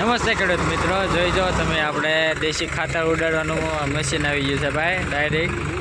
નમસ્તે ખેડૂત મિત્રો, જોઈ જો તમે આપણે દેશી ખાતર ઉડાડવાનું મશીન આવી ગયું છે ભાઈ ડાયરેક્ટ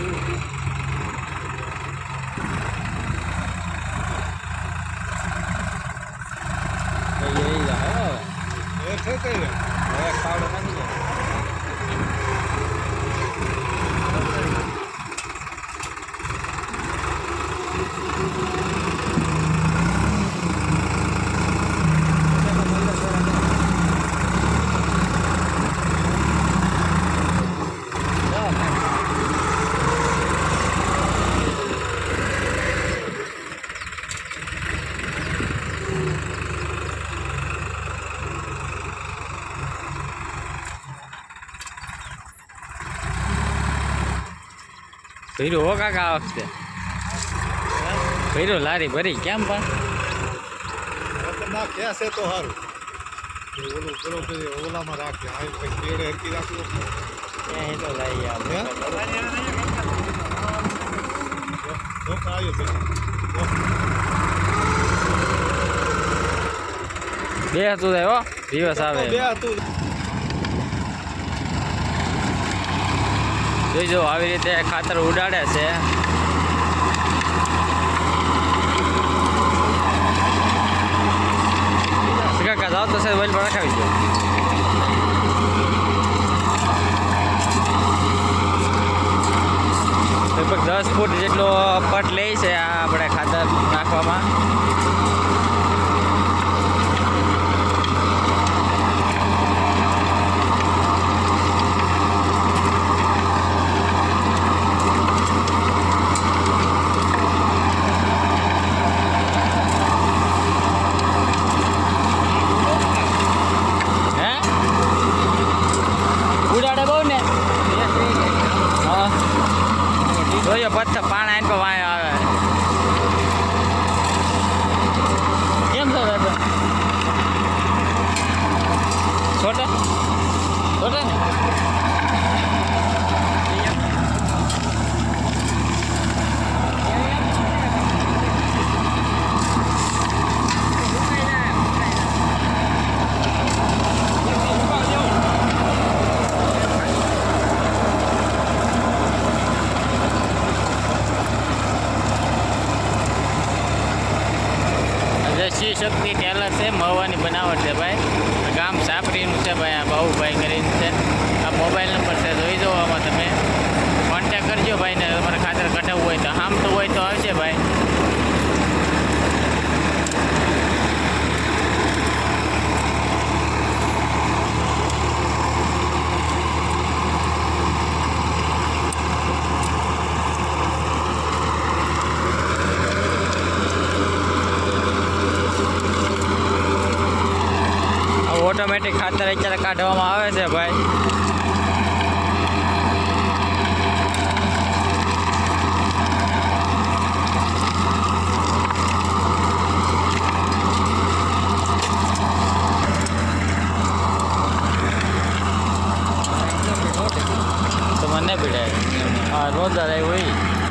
ભર્યું હો કાકા આ વખતે? ભર્યું? લારી ભરી? કેમ પણ? છે તો સારું ઓલું પેલો ઓલામાં રાખે. પેડે હરકી રાખવું એ તો લાઈ? આવ્યો બે હતું હો. દિવસ આવે. બે હતું જોઈ જો આવી રીતે ખાતર ઉડાડે છે. કાકા, જાઓ તો સાહેબ વેલ પર રખાવી દો. લગભગ દસ ફૂટ જેટલો પટ લે છે આ આપણે ખાતર નાખવામાં હે ઉડાડે બહુ ને હા પથ્થર પાણા પર વાય આવે. કેમ છો દાદા છોટે? છોટે શક્તિ ટેલર છે મહવાની બનાવટ છે ભાઈ. ગામ સાપરીનું છે ભાઈ આ બાહુભાઈ કરીને છે આ મોબાઈલ નંબર છે જોઈ જવો આમાં તમે કોન્ટેક કરજો ભાઈને તમારે ખાતર કઢાવવું હોય તો આમ તો હોય તો આવશે ભાઈ આ ઓટોમેટિક ખાતર અત્યારે કાઢવામાં આવે છે ભાઈ. તો મને પીડાય હા રોજ આવ્યું હોય